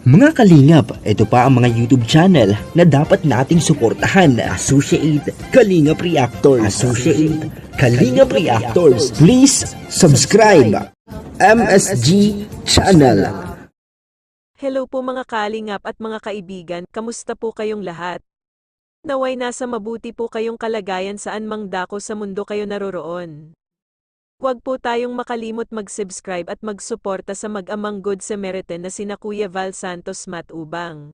Mga kalingap, ito pa ang mga YouTube channel na dapat nating suportahan. Associate Kalingap Reactors. Associate Kalingap Reactors. Please subscribe. MSG Channel. Hello po mga kalingap at mga kaibigan, kamusta po kayong lahat? Naway nasa mabuti po kayong kalagayan saan mang dako sa mundo kayo naroroon. Huwag po tayong makalimot mag-subscribe at magsuporta sa mag-amang Good Samaritan na sina Kuya Val Santos Matubang.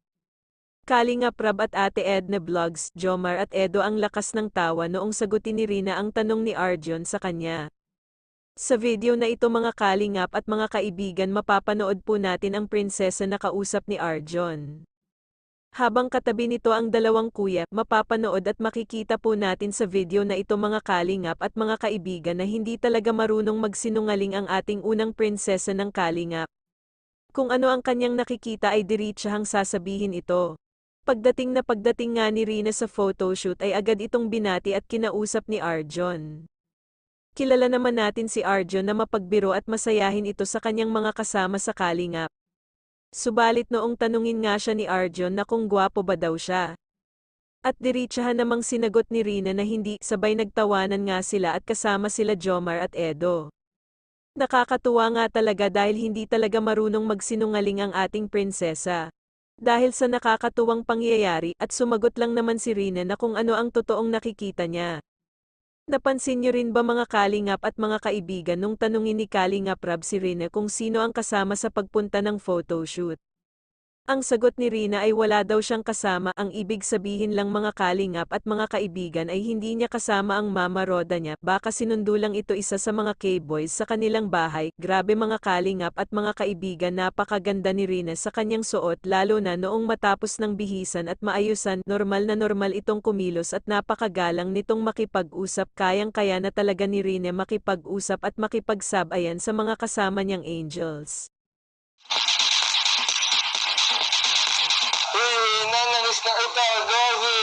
Kalingap Rab at Ate Edna Vlogs, Jomar at Edo ang lakas ng tawa noong sagutin ni Rina ang tanong ni Arjon sa kanya. Sa video na ito mga kalingap at mga kaibigan mapapanood po natin ang prinsesa na kausap ni Arjon. Habang katabi nito ang dalawang kuya, mapapanood at makikita po natin sa video na ito mga kalingap at mga kaibigan na hindi talaga marunong magsinungaling ang ating unang prinsesa ng kalingap. Kung ano ang kanyang nakikita ay diritsahang sasabihin ito. Pagdating na pagdating nga ni Rina sa photoshoot ay agad itong binati at kinausap ni Arjon. Kilala naman natin si Arjon na mapagbiro at masayahin ito sa kanyang mga kasama sa kalingap. Subalit noong tanungin nga siya ni Arjon na kung gwapo ba daw siya. At diritsahan namang sinagot ni Rina na hindi sabay nagtawanan nga sila at kasama sila Jomar at Edo. Nakakatuwa nga talaga dahil hindi talaga marunong magsinungaling ang ating prinsesa. Dahil sa nakakatuwang pangyayari at sumagot lang naman si Rina na kung ano ang totoong nakikita niya. Napansin niyo rin ba mga kalingap at mga kaibigan nung tanungin ni Kalingap Rab si Rina kung sino ang kasama sa pagpunta ng photoshoot? Ang sagot ni Rina ay wala daw siyang kasama ang ibig sabihin lang mga kalingap at mga kaibigan ay hindi niya kasama ang mama Roda niya baka sinundo lang ito isa sa mga K-boys sa kanilang bahay. Grabe mga kalingap at mga kaibigan napakaganda ni Rina sa kanyang suot lalo na noong matapos ng bihisan at maayusan normal na normal itong kumilos at napakagalang nitong makipag-usap kayang kaya na talaga ni Rina makipag-usap at makipagsabayan sa mga kasama niyang angels. Na kita, Gabi.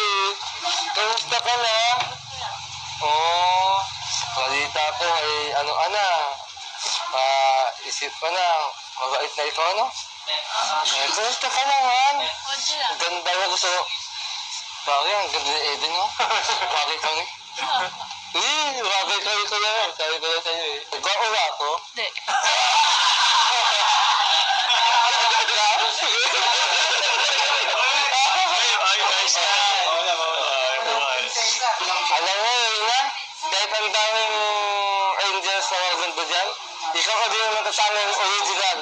Kamusta ka na? Oo. Oh, balita ko ay ano ana. Ah, isip ko na, mabait na ikaw, no? Eh, kamusta ka naman? Ang Ganda mo gusto. Bakit? Ang ganda ni Eden, no? Bakit kami? Eh, bakit kami ko naman? Sabi ko na sa'yo eh. Ba ako? Hindi. Alam mo, Ina, kahit ang daming angels na maganda dyan, ikaw ka din naman kasama yung original.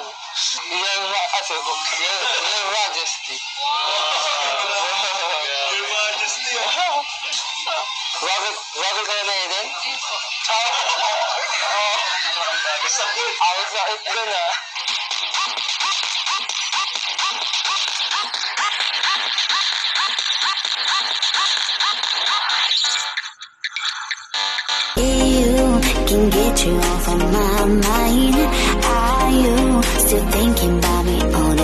Yung, aso, yung, yung majesty. Your majesty. Bakit, bakit ka na Eden? Hindi po. Oh. Ang sakit ko na. Can get you